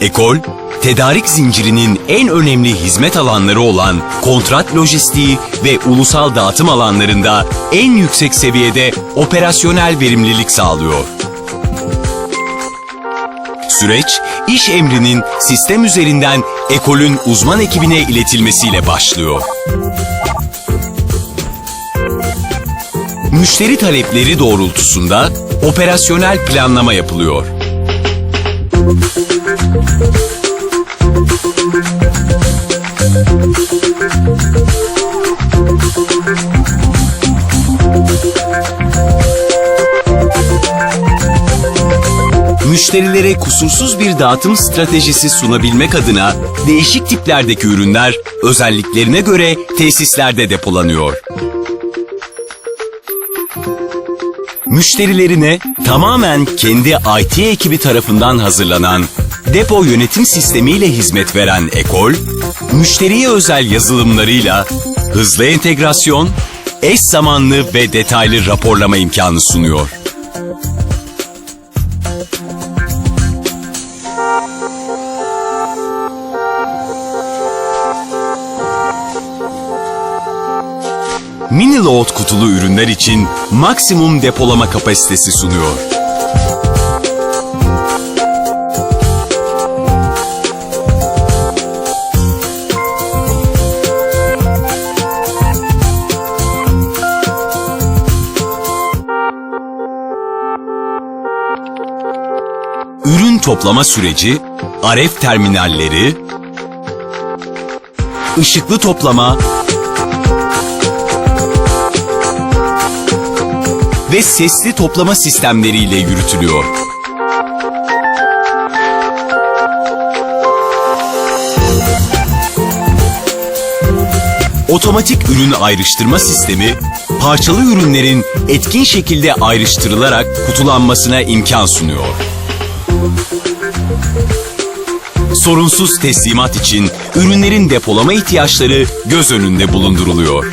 Ekol, tedarik zincirinin en önemli hizmet alanları olan kontrat lojistiği ve ulusal dağıtım alanlarında en yüksek seviyede operasyonel verimlilik sağlıyor. Süreç, iş emrinin sistem üzerinden ekolün uzman ekibine iletilmesiyle başlıyor. Müşteri talepleri doğrultusunda operasyonel planlama yapılıyor. Müşterilere kusursuz bir dağıtım stratejisi sunabilmek adına değişik tiplerdeki ürünler özelliklerine göre tesislerde depolanıyor. Müşterilerine tamamen kendi IT ekibi tarafından hazırlanan depo yönetim sistemiyle hizmet veren Ekol, müşteriye özel yazılımlarıyla hızlı entegrasyon, eş zamanlı ve detaylı raporlama imkanı sunuyor. Mini load kutulu ürünler için maksimum depolama kapasitesi sunuyor. Ürün toplama süreci, RF terminalleri, ışıklı toplama, ve sesli toplama sistemleriyle yürütülüyor. Otomatik ürün ayrıştırma sistemi, parçalı ürünlerin etkin şekilde ayrıştırılarak kutulanmasına imkan sunuyor. Sorunsuz teslimat için ürünlerin depolama ihtiyaçları göz önünde bulunduruluyor.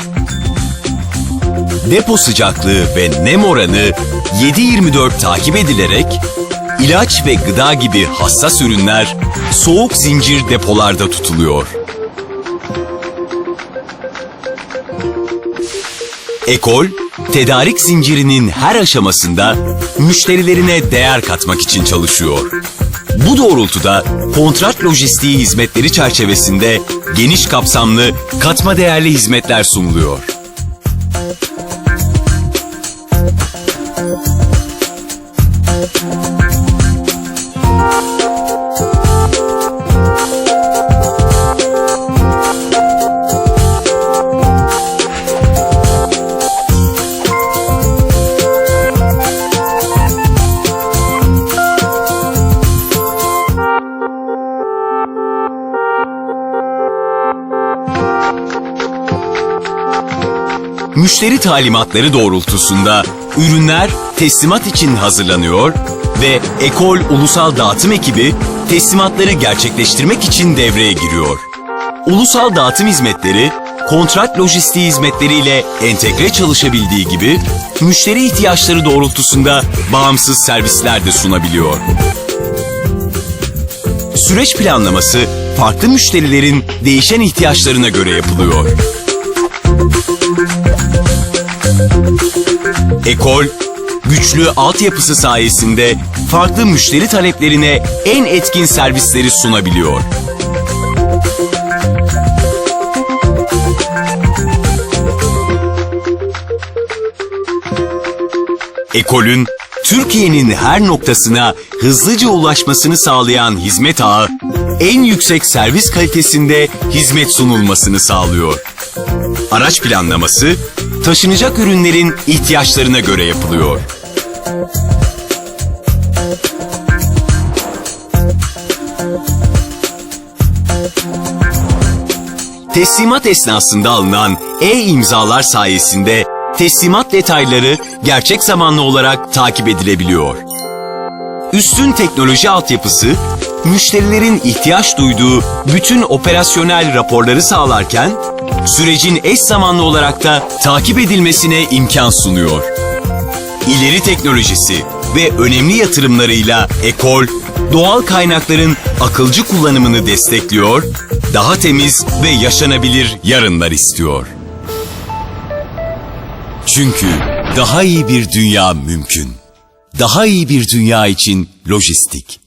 Depo sıcaklığı ve nem oranı 7-24 takip edilerek ilaç ve gıda gibi hassas ürünler soğuk zincir depolarda tutuluyor. Ekol, tedarik zincirinin her aşamasında müşterilerine değer katmak için çalışıyor. Bu doğrultuda kontrat lojistiği hizmetleri çerçevesinde geniş kapsamlı katma değerli hizmetler sunuluyor. Müşteri talimatları doğrultusunda ürünler teslimat için hazırlanıyor ve Ekol Ulusal Dağıtım Ekibi teslimatları gerçekleştirmek için devreye giriyor. Ulusal dağıtım hizmetleri kontrat lojistiği hizmetleriyle entegre çalışabildiği gibi müşteri ihtiyaçları doğrultusunda bağımsız servisler de sunabiliyor. Süreç planlaması farklı müşterilerin değişen ihtiyaçlarına göre yapılıyor. Ekol, güçlü altyapısı sayesinde farklı müşteri taleplerine en etkin servisleri sunabiliyor. Ekol'ün Türkiye'nin her noktasına hızlıca ulaşmasını sağlayan hizmet ağı, en yüksek servis kalitesinde hizmet sunulmasını sağlıyor. Araç planlaması, taşınacak ürünlerin ihtiyaçlarına göre yapılıyor. Teslimat esnasında alınan e-imzalar sayesinde teslimat detayları gerçek zamanlı olarak takip edilebiliyor. Üstün teknoloji altyapısı, müşterilerin ihtiyaç duyduğu bütün operasyonel raporları sağlarken, sürecin eş zamanlı olarak da takip edilmesine imkan sunuyor. İleri teknolojisi ve önemli yatırımlarıyla Ekol, doğal kaynakların akılcı kullanımını destekliyor, daha temiz ve yaşanabilir yarınlar istiyor. Çünkü daha iyi bir dünya mümkün. Daha iyi bir dünya için lojistik.